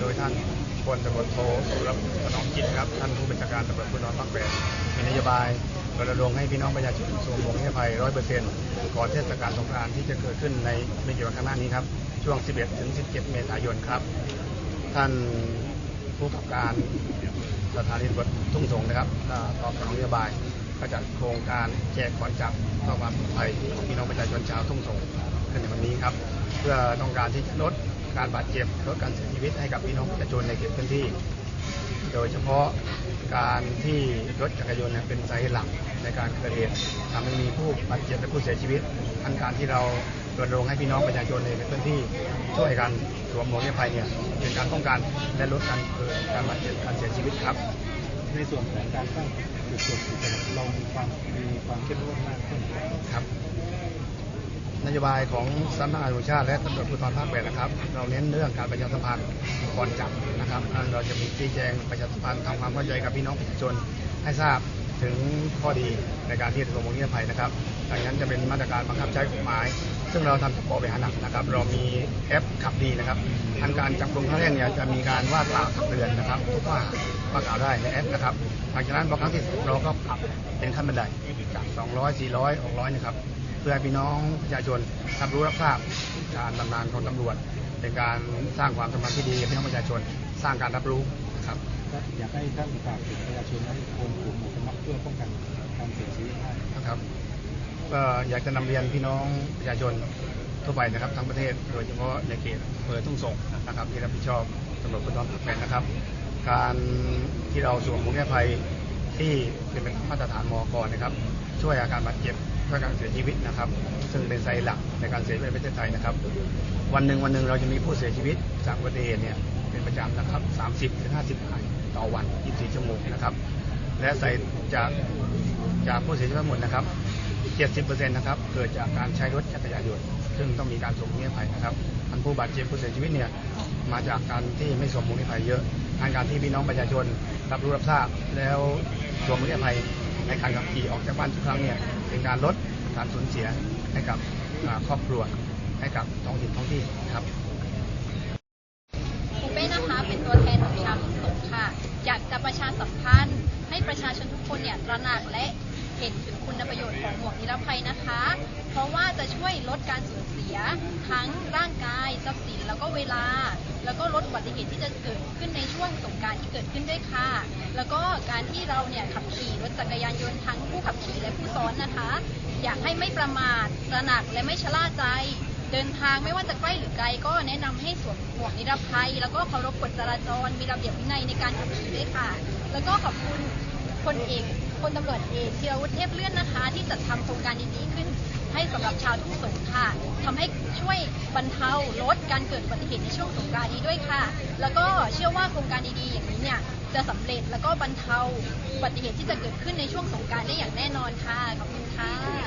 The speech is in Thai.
โดยท่านพลตำรวจิตครับ ท่านผู้บัญชาการตำรวจภูธรภาคแปดมีนโยบายรณรงค์ให้พี่น้องประชาชนสวมหมวกนิรภัยร้อยเปอร์เซ็นต์ก่อนเทศกาลสงกรานต์ที่จะเกิดขึ้นในไม่กี่วันข้างหน้านี้ครับ ช่วง 11 ถึง 17 เมษายนครับ ท่านผู้กำกับการสถานีตำรวจทุ่งสงนะครับตอบสนองนโยบายก็จัดโครงการแจกก่อนจับเพื่อความปลอดภัยของพี่น้องประชาชนชาวทุ่งสงขึ้นในวันนี้ครับ เพื่อต้องการที่จะลด การบาดเจ็บลดการเสียชีวิตให้กับพี่น้องประชาชนในเขตพื้นที่ โดยเฉพาะการที่รถจักรยานยนต์เนี่ยเป็นสาเหตุหลักในการเกิดเหตุทำให้มีผู้บาดเจ็บและผู้เสียชีวิตทันการที่เรารณรงค์ให้พี่น้องประชาชนในพื้นที่ช่วยกันสวมหมวกนิรภัยเนี่ยเป็นการป้องกันและลดการเกิดการบาดเจ็บการเสียชีวิตครับ ในส่วนของการตั้งจุดตรวจจุดสกัดเรามีความมีความเข้มงวดมากขึ้นครับ นโยบายของสำนักงานตำรวจแห่งชาติและตำรวจภูธรภาคแปดนะครับ เราเน้นเรื่องการประชาสัมพันธ์ก่อนจับนะครับอันเราจะมีชี้แจงประชาสัมพันธ์ทำความเข้าใจกับพี่น้องประชาชนให้ทราบถึงข้อดีในการที่จะสวมหมวกนิรภัยนะครับดังนั้นจะเป็นมาตรการบังคับใช้กฎหมาย ซึ่งเราทำเฉพาะไปหาหนักนะครับ เรามีแอปขับดีนะครับทางการจับกลุ่มครั้งแรกเนี่ยจะมีการว่ากล่าวตักเตือนนะครับทุกว่าว่ากล่าวได้ในแอปนะครับหลังจากนั้นพอครั้งที่สองเราก็ปรับเป็นขั้นบันไดจาก200 400 600นะครับ เพื่อให้พี่น้องประชาชนรับรู้รับทราบการทำงานของตำรวจเป็นการสร้างความสมพันที่ดีกับพี่น้องประชาชนสร้างการรับรู้ครับ อยากให้ท่านฝากถึงประชาชนให้ควรสวมหมวกกันน็อกเพื่อป้องกันการเสียชีวิตได้นะครับก็อยากจะนำเรียนพี่น้องประชาชนทั่วไปนะครับทั้งประเทศโดยเฉพาะในเขตอำเภอทุ่งส่งนะครับที่รับผิดชอบตำรวจภูธรภาคแปดนะครับ การที่เราสวมหมวกนิรภัยที่เป็นมาตรฐานมอกนะครับ ช่วยอาการบาดเจ็บ ช่วยการเสียชีวิตนะครับ ซึ่งเป็นสาเหลักในการเสียชีวิตในประเทศไทยนะครับ วันหนึ่งวันหนึ่งเราจะมีผู้เสียชีวิตจากอุบัติเหตุเนี่ยเป็นประจำนะครับ 30ถึง50รายต่อวัน 24 ชั่วโมงนะครับ และใส่จากจากผู้เสียชีวิตทั้งหมดนะครับ 70%นะครับเกิดจากการใช้รถจักรยานยนต์ซึ่งต้องมีการสวมหมวกนิรภัยนะครับท่านผู้บาดเจ็บผู้เสียชีวิตเนี่ยมาจากการที่ไม่สวมหมวกนิรภัยเยอะทางการที่พี่น้องประชาชนรับรู้รับทราบแล้วสวมหมวกนิรภัย ในการขับขี่ออกจากบ้านทุกครั้งเนี่ยเป็นการลดการสูญเสียให้กับครอบครัวให้กับท้องถิ่นท้องที่ครับครูเป้นะคะเป็นตัวแทนของชาวทุ่งสงค่ะ อยากจะประชาสัมพันธ์ ให้ประชาชนทุกคนเนี่ยตระหนักและเห็นถึงคุณประโยชน์ของหมวกนิรภัยนะคะ เพราะว่าจะช่วยลดการสูญเสีย ทั้งร่างกายทรัพย์สินแล้วก็เวลา แล้วก็ลดอุบัติเหตุที่จะเกิด วงสงการที่เกิดขึ้นด้วยค่ะ แล้วก็การที่เราเนี่ยขับขี่รถจักรยานยนต์ทั้งผู้ขับขี่และผู้ซ้อนนะคะ อยากให้ไม่ประมาทตระหนักและไม่ชะล่าใจ เดินทางไม่ว่าจะใกล้หรือไกลก็แนะนำให้สวมหมวกนิรภัย แล้วก็เคารพกฎจราจรมีระเบียบวินัยในการขับขี่ด้วยค่ะ แล้วก็ขอบคุณพลเอกพลตำรวจเอกธีรวุฒิเทพเลื่อนนะคะ ที่จัดทำโครงการดีๆขึ้น กับชาวทุ่งสงค่ะทำให้ช่วยบรรเทาลดการเกิดอุบัติเหตุในช่วงสงกรานต์นี้ด้วยค่ะ แล้วก็เชื่อว่าโครงการดีๆอย่างนี้เนี่ยจะสำเร็จแล้วก็บรรเทาอุบัติเหตุที่จะเกิดขึ้นในช่วงสงกรานต์ได้อย่างแน่นอนค่ะขอบคุณค่ะ